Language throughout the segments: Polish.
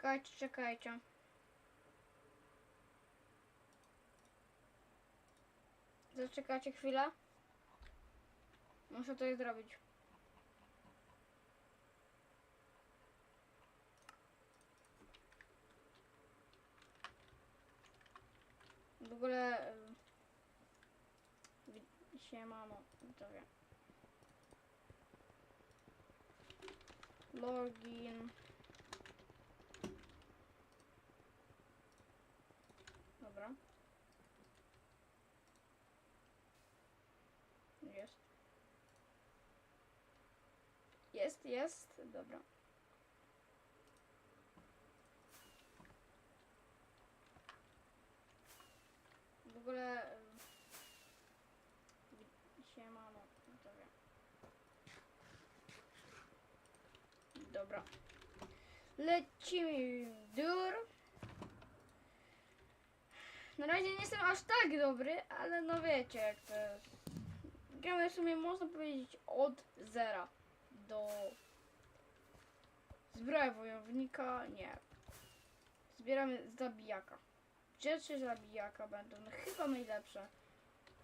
Czekajcie, czekajcie. Zaczekajcie chwilę. Muszę to zrobić. W ogóle... wi- Siemano, widzowie. Login. Dobra. Jest. Jest, jest. Dobra. W ogóle... em, wi- Siemano, widzowie. Dobra. Lecimy dur. Na razie nie jestem aż tak dobry, ale no wiecie jak to jest. Gramy w sumie można powiedzieć od zera do zbroja wojownika, nie. Zbieramy zabijaka. Rzeczy zabijaka będą no, chyba najlepsze.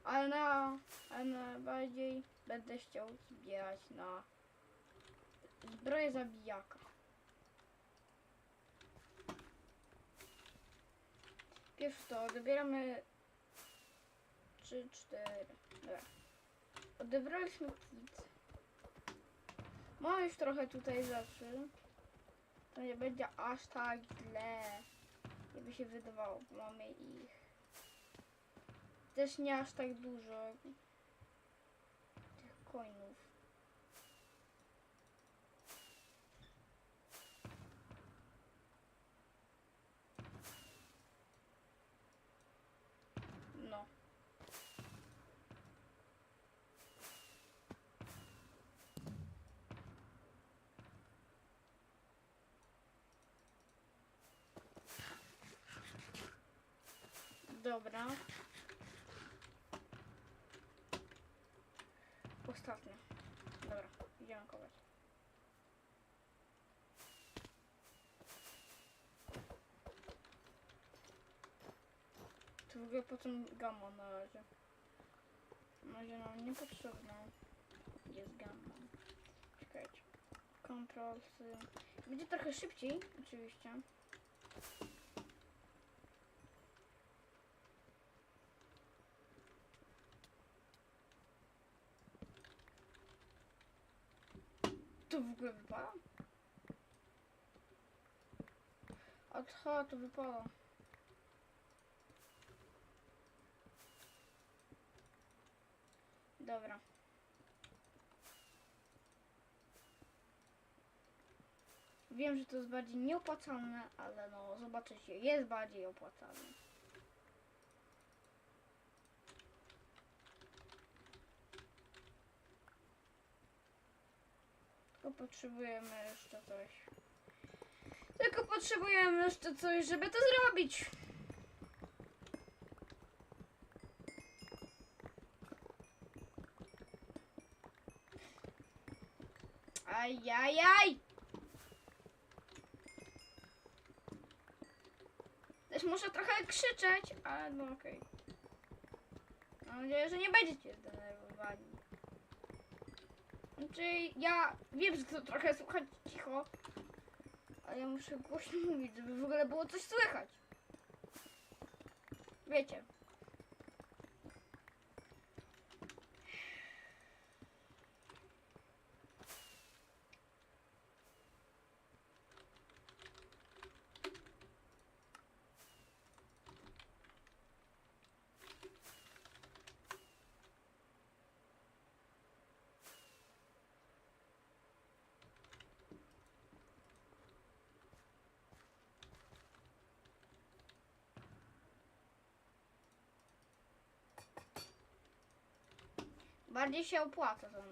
Ale na, ale najbardziej będę chciał zbierać na zbroję zabijaka. Pierw to odbieramy 3, 4. Dobra. Odebraliśmy kit. Mamy już trochę tutaj rzeczy. To nie będzie aż tak źle, jakby się wydawało, bo mamy ich też nie aż tak dużo tych coinów. No. Dobra. Ostatnie. Dobra, idziemy kopać. To w ogóle potem gamma na razie. Razie nam niepotrzebna jest gamma. Czekajcie. Control. Będzie trochę szybciej, oczywiście. To w ogóle wypala? Aha, to wypala. Dobra. Wiem, że to jest bardziej nieopłacalne, ale no zobaczycie, jest bardziej opłacalne. Potrzebujemy jeszcze coś. Tylko potrzebujemy jeszcze coś, żeby to zrobić. Ajajaj! Też muszę trochę krzyczeć, ale no okej. Mam nadzieję, że nie będziecie. Znaczy, ja wiem, że to trochę słuchać cicho, ale ja muszę głośno mówić, żeby w ogóle było coś słychać. Wiecie. Bardziej się opłaca to.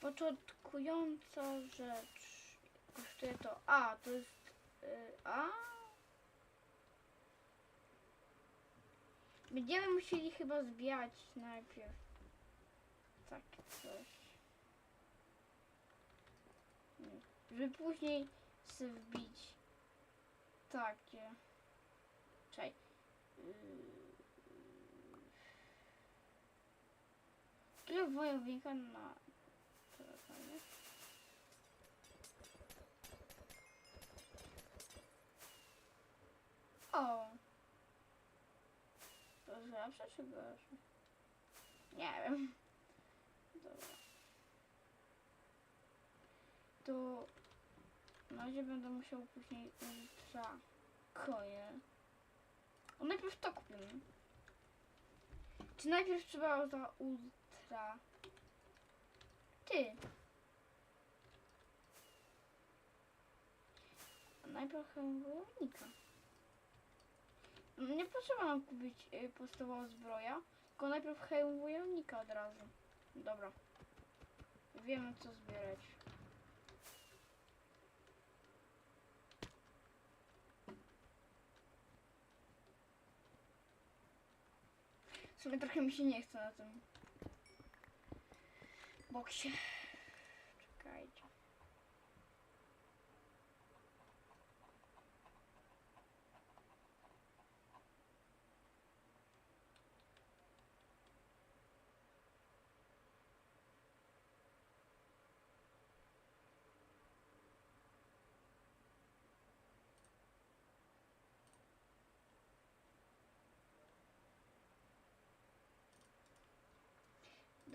Początkująca rzecz. Kosztuje to. A, to jest. Y, a. Będziemy musieli chyba zbierać najpierw. takie coś. Żeby później sobie wbić takie. Czekaj. Ile wojownika na telefonie? O! To lepsze czy gorsze? Nie wiem. Dobra. To na razie będę musiał później ultra koje. O, najpierw to kupimy. Czy najpierw trzeba za ultra? Ty. A najpierw wojownika. No, Nie potrzeba nam kupić y, podstawową zbroja, tylko najpierw hełm wojownika od razu. Dobra. Wiemy co zbierać. Sumie trochę mi się nie chce na tym boksie. Czekajcie.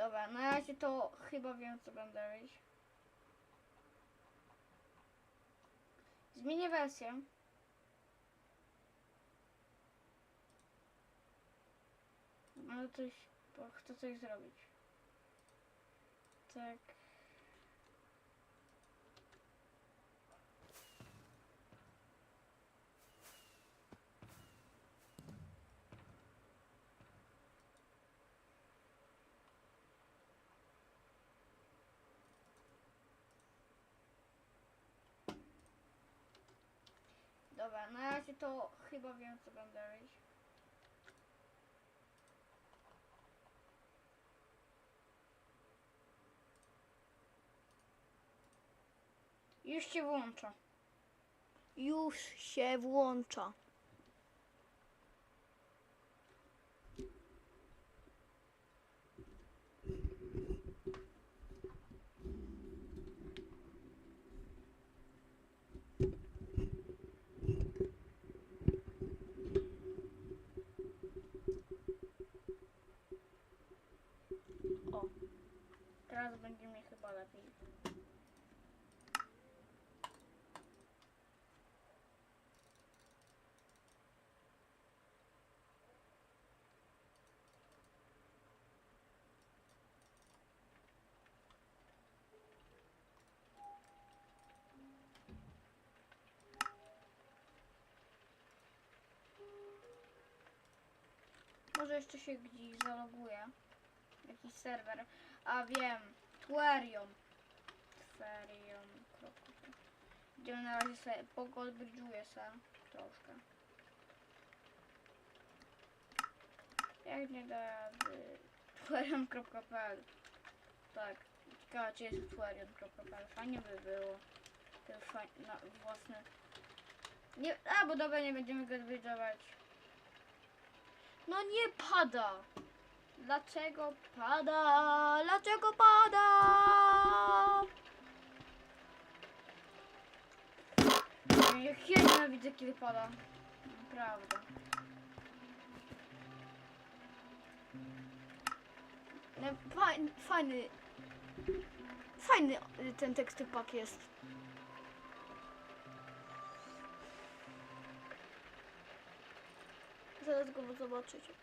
Dobra, na razie to chyba wiem co będę robić. Zmienię wersję. Ale coś, bo chcę coś zrobić. Tak. Dobra, na razie to chyba wiem co będę robić. Już się włącza. Już się włącza. Teraz będzie mi chyba lepiej. Może jeszcze się gdzieś zaloguje. Jakiś serwer. A wiem. Twerium. Twerium. Idziemy na razie sobie pogodbridżuję se troszkę. Jak nie da rady. Twerium.pl Tak. Ciekawe czy jest twerium.pl. Fajnie by było. To fajnie, na własne. Nie, a bo dobra, nie będziemy godbridżować. No nie pada! Dlaczego pada? Dlaczego pada? Jak ja nienawidzę kiedy pada. Naprawdę. No, fajny, fajny, ten tekstypak jest. Zaraz go zobaczycie.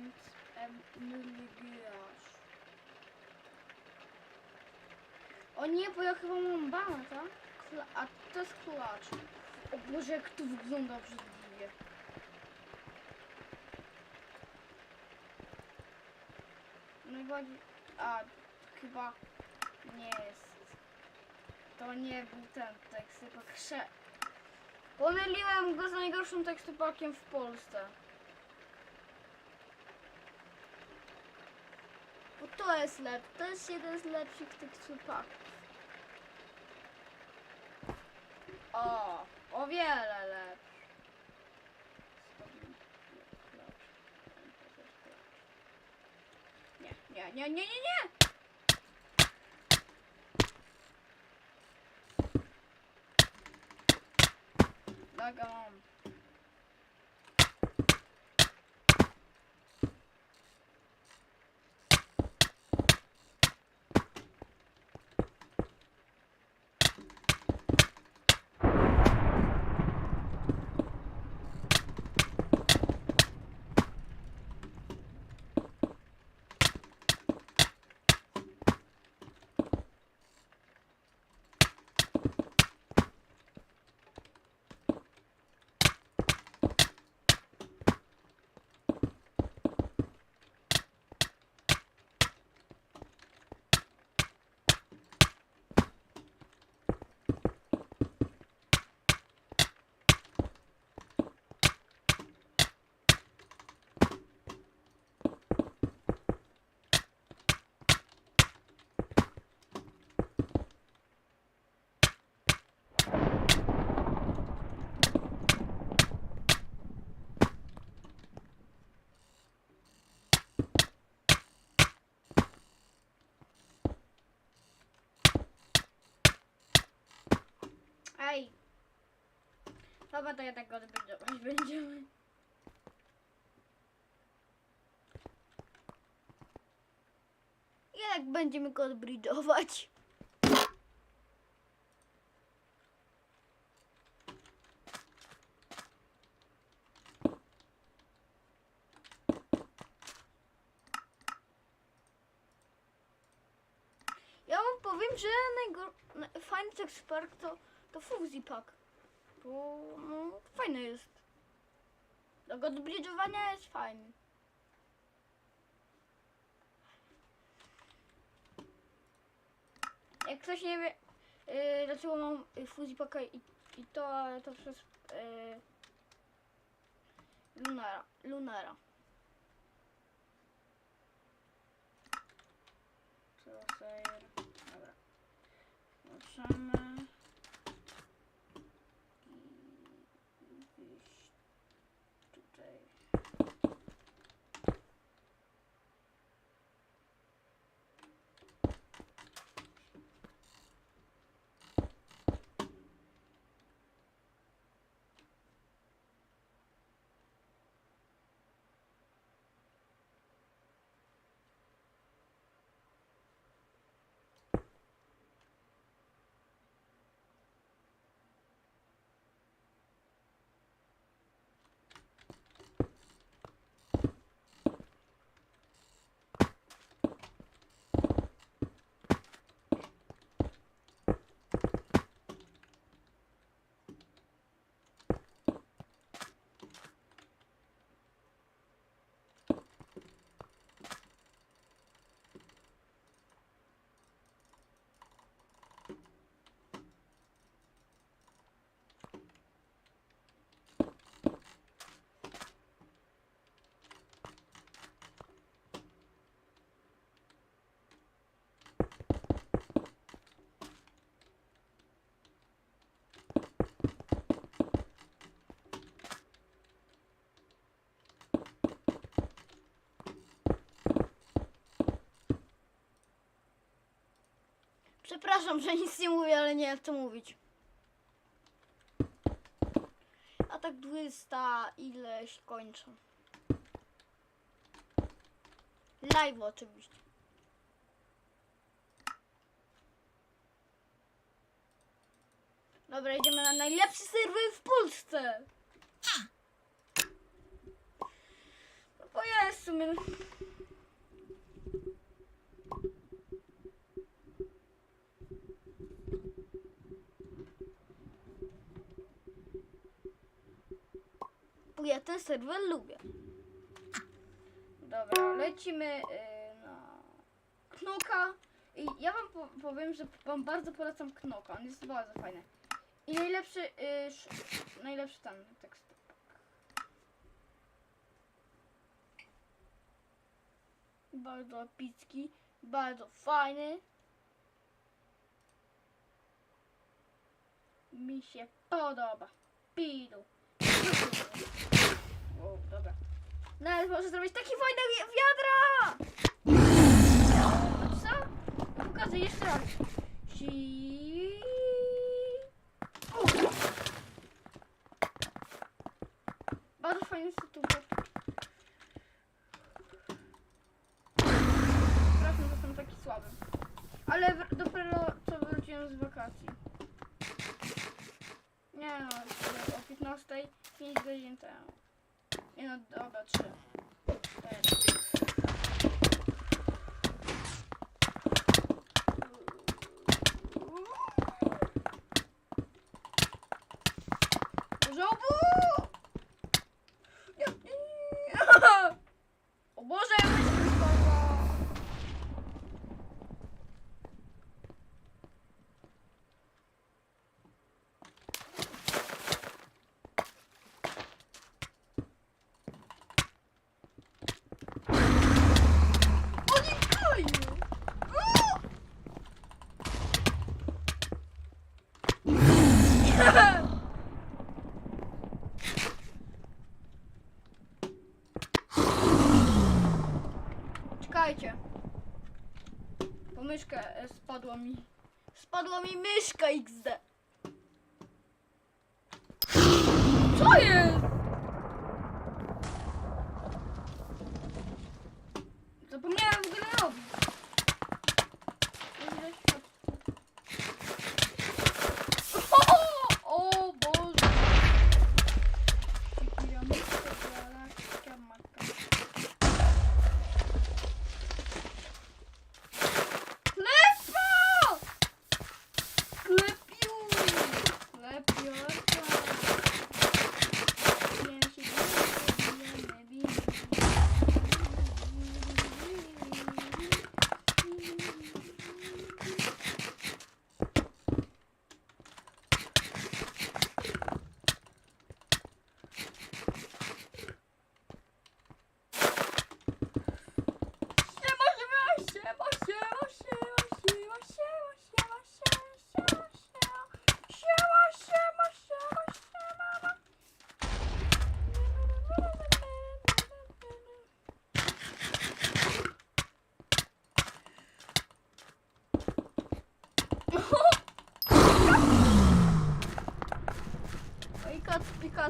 And um, Nuligiasz. O nie, bo ja chyba mam bana, tak? A to jest klacz. O Boże, jak to wygląda obrzydliwie. Najbardziej... A, chyba nie jest. To nie był ten tekst, tylko krze... Pomyliłem go z najgorszym tekstopakiem w Polsce. To jest lepszy. To jest jeden z lepszych tekstur paków. O, o wiele lepszy. Nie, nie, nie, nie, nie, nie! Daga mam. Ej! Dobra, to ja tak go odbędziemy. będziemy. Jak będziemy go odbridżować? Ja wam powiem, że najgor... na- fajny Text Park to, to Fuzzy Pack. Bo no, fajny jest. Do odbridżowania jest fajny. Jak ktoś nie wie, yy, dlaczego mam y, Fuzzy Packa i, i to, ale to przez yy, Lunara. Lunara. Crosshair. Dobra. I wyjść tutaj. Przepraszam, że nic nie mówię, ale nie to mówić. A tak 200 ileś kończę. Live oczywiście. Dobra, idziemy na najlepszy serwer w Polsce. No bo jest w sumie. Ja ten serwer lubię. Dobra, lecimy y, na Knoka. I ja wam po powiem, że wam bardzo polecam Knoka. On jest bardzo fajny. I najlepszy, y, sz- najlepszy tam tekst. Bardzo epicki. Bardzo fajny. Mi się podoba. Pidu. Wow, dobra. Nawet może zrobić taki wi- wiadra! Co? Pokażę jeszcze raz. Ci... Bardzo fajny sytuacja. Przepraszam, że jestem taki słaby. Ale dopiero co wróciłem z wakacji. Nie no, o 15, 5 godzin temu. Nie no, dobra, 3. 4. Żobu! Ja... O Boże, ja myślę, spadła. Unikajmy! Czekajcie. Bo myszka e, spadła mi. Spadła mi myszka XD.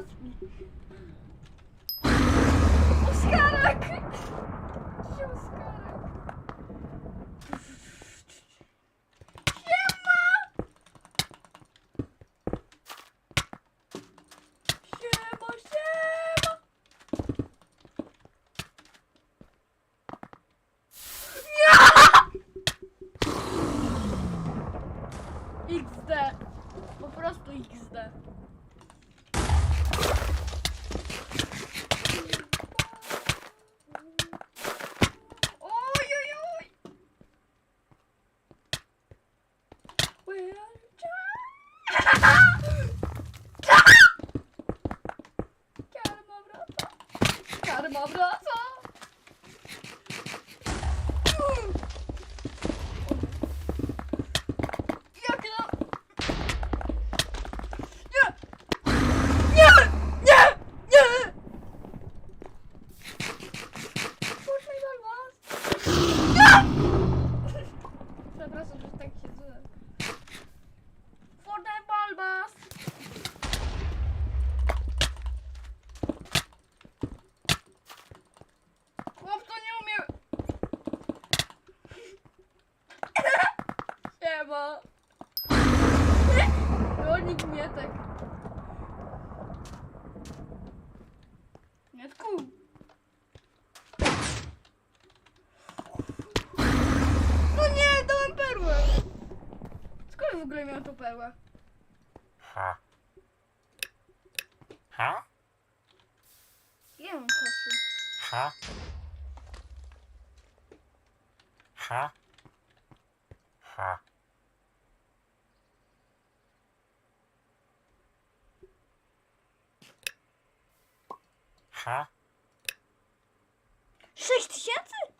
biraz. Çıkarak. Çıkarak. X'de. Bu prosto X'de. Siema! Rolnik Mietek. Mietku! No nie, dałem perłę! Skąd w ogóle miał tą perłę? Ha. Ha? Nie mam kasy. Ha? richtig jetzt?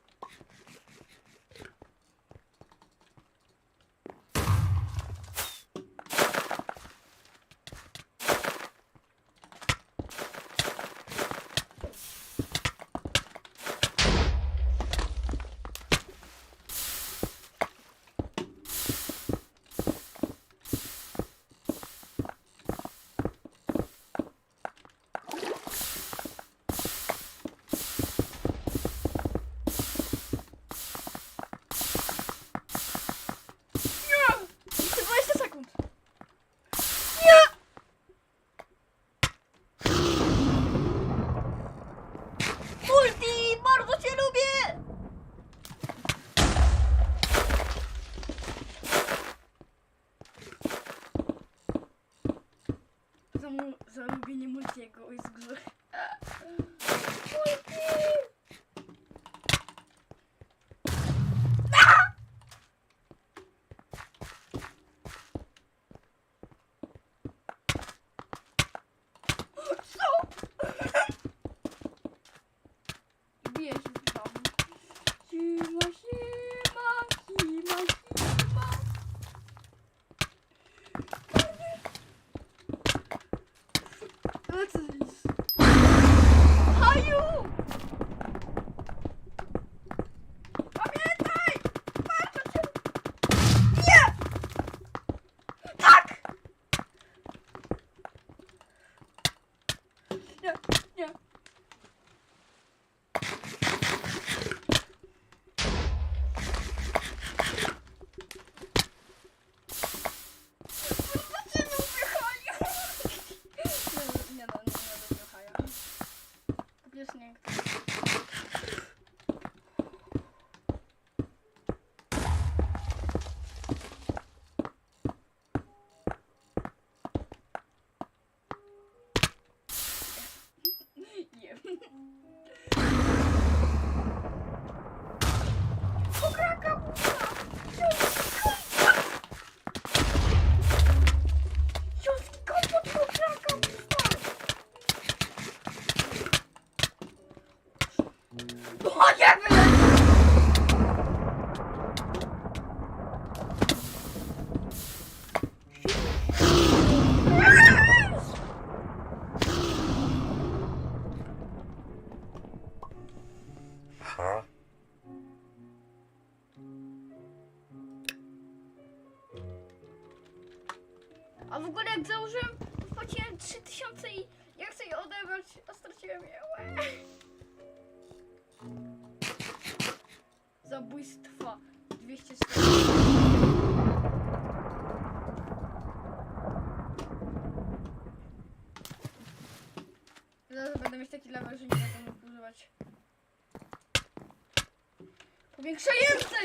zamówienie Multiego z góry. Zabójstwo 240. Zaraz no, będę mieć taki level, że nie będę mógł używać. Powiększający!